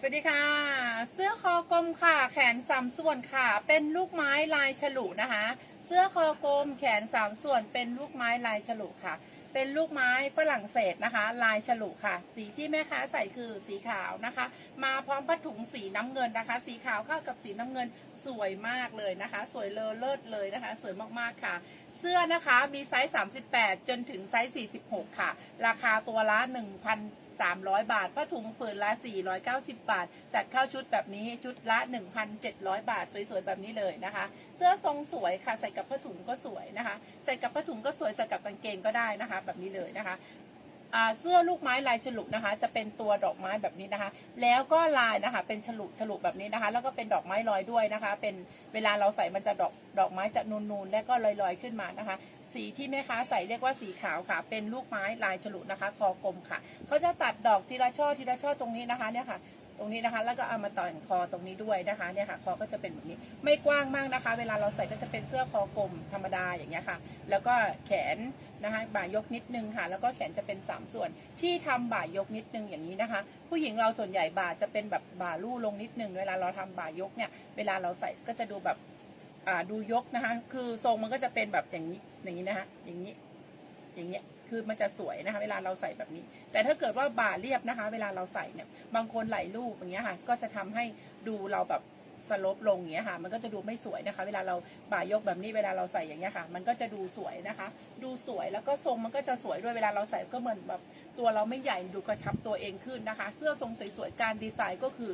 สวัสดีค่ะ เสื้อคอกลมค่ะ แขนสามส่วนค่ะ เป็นลูกไม้ลายฉลุนะคะ เสื้อคอกลมแขนสามส่วน เป็นลูกไม้ลายฉลุค่ะ เป็นลูกไม้ฝรั่งเศสนะคะ ลายฉลุค่ะ สีที่แม่ค้าใส่คือสีขาวนะคะ มาพร้อมผ้าถุงสีน้ำเงินนะคะ สีขาวเข้ากับสีน้ำเงินสวยมากเลยนะคะ สวยเลอเลิศเลยนะคะ สวยมากๆค่ะเสื้อนะคะมีไซส์ 38 จนถึงไซส์ 46 ค่ะ ราคาตัวละ 300 บาทผ้าถุงผืนละ 490 บาท จัดเข้าชุดแบบนี้ชุดละ 1,700 บาท สวยๆ แบบนี้เลยนะคะ เสื้อทรงสวยค่ะใส่กับผ้าถุงก็สวยนะคะ ใส่กับผ้าถุงก็สวยใส่กับกางเกงก็ได้นะคะ แบบนี้เลยนะคะ เสื้อลูกไม้ลายฉลุนะคะ จะเป็นตัวดอกไม้แบบนี้นะคะ แล้วก็ลายนะคะ เป็นฉลุฉลุแบบนี้นะคะ แล้วก็เป็นดอกไม้ลอยด้วยนะคะ เป็นเวลาเราใส่มันจะดอกดอกไม้จะนูนๆและก็ลอยๆขึ้นมานะคะ สีที่แม่ค้าใส่เรียกว่าสีขาวค่ะ เป็นลูกไม้ลายฉลุนะคะ คอกลมค่ะเขาจะตัดดอกทีละช่อทีละช่อตรงนี้นะคะเนี่ยค่ะ ตรงนี้นะคะ แล้วก็เอามาต่อคอตรงนี้ด้วยนะคะเนี่ยค่ะคอก็จะเป็นแบบนี้ไม่กว้างมากนะคะ เวลาเราใส่ก็จะเป็นเสื้อคอกลมธรรมดาอย่างเงี้ยค่ะ แล้วก็แขนนะคะบ่ายกนิดนึงค่ะ แล้วก็แขนจะเป็นสามส่วน ที่ทำบ่ายกนิดนึงอย่างนี้นะคะ ผู้หญิงเราส่วนใหญ่บ่าจะเป็นแบบบ่าลู่ลงนิดนึง เวลาเราทำบ่ายกเนี่ยเวลาเราใส่ก็จะดูแบบดูยกนะคะ คือทรงมันก็จะเป็นแบบอย่างนี้อย่างนี้นะคะอย่างนี้อย่างเงี้ย คือมันจะสวยนะคะ เวลาเราใส่แบบนี้ แต่ถ้าเกิดว่าบ่าเรียบนะคะ เวลาเราใส่เนี่ย บางคนไหลลูกอย่างเงี้ยค่ะ ก็จะทำให้ดูเราแบบสลบลงอย่างเงี้ยค่ะ มันก็จะดูไม่สวยนะคะ เวลาเราบ่ายกแบบนี้ เวลาเราใส่อย่างเงี้ยค่ะ มันก็จะดูสวยนะคะ ดูสวยแล้วก็ทรงมันก็จะสวยด้วยเวลาเราใส่ก็เหมือนแบบตัวเราไม่ใหญ่ดูกระชับตัวเองขึ้นนะคะ เสื้อทรงสวยๆการดีไซน์ก็คือ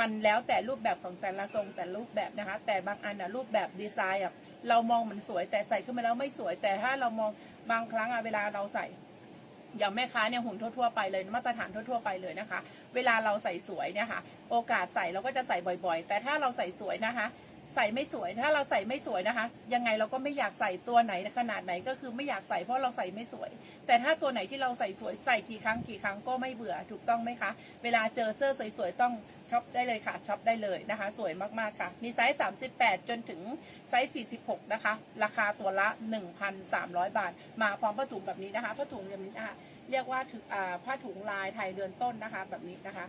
มันแล้วแต่รูปแบบของแต่ละทรงแต่รูปแบบนะคะ แต่บางอันนะรูปแบบดีไซน์อะเรามองมันสวยแต่ใส่ขึ้นมาแล้วไม่สวยแต่ถ้าเรามอง บางครั้งอะเวลาเราใส่อย่างแม่ค้าเนี่ยหุ่นทั่วๆไปเลยมาตรฐานทั่วๆไปเลยนะคะ เวลาเราใส่สวยเนี่ยค่ะ โอกาสใส่เราก็จะใส่บ่อยๆ แต่ถ้าเราใส่สวยนะคะ ใส่ไม่สวย ถ้าเราใส่ไม่สวยนะคะ ยังไงเราก็ไม่อยากใส่ตัวไหนขนาดไหนก็คือไม่อยากใส่เพราะเราใส่ไม่สวย แต่ถ้าตัวไหนที่เราใส่สวยใส่กี่ครั้งกี่ครั้งก็ไม่เบื่อถูกต้องไหมคะ เวลาเจอเสื้อสวยๆต้องช็อปได้เลยค่ะช็อปได้เลยนะคะ สวยมากๆค่ะ มีไซส์ 38 จนถึงไซส์ 46 นะคะ ราคาตัวละ 1,300 บาท มาพร้อมผ้าถุงแบบนี้นะคะผ้าถุงแบบนี้นะคะเรียกว่าถืออ่าผ้าถุงลายไทยเดือนต้นนะคะ แบบนี้นะคะ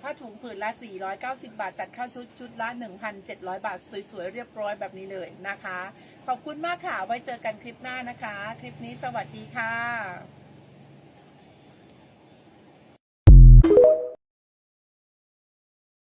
ผ้าถุงผืนละ 490 บาท จัดเข้าชุดชุดละ 1,700 บาท สวยๆ เรียบร้อยแบบนี้เลยนะคะ ขอบคุณมากค่ะ ไว้เจอกันคลิปหน้านะคะ คลิปนี้สวัสดีค่ะ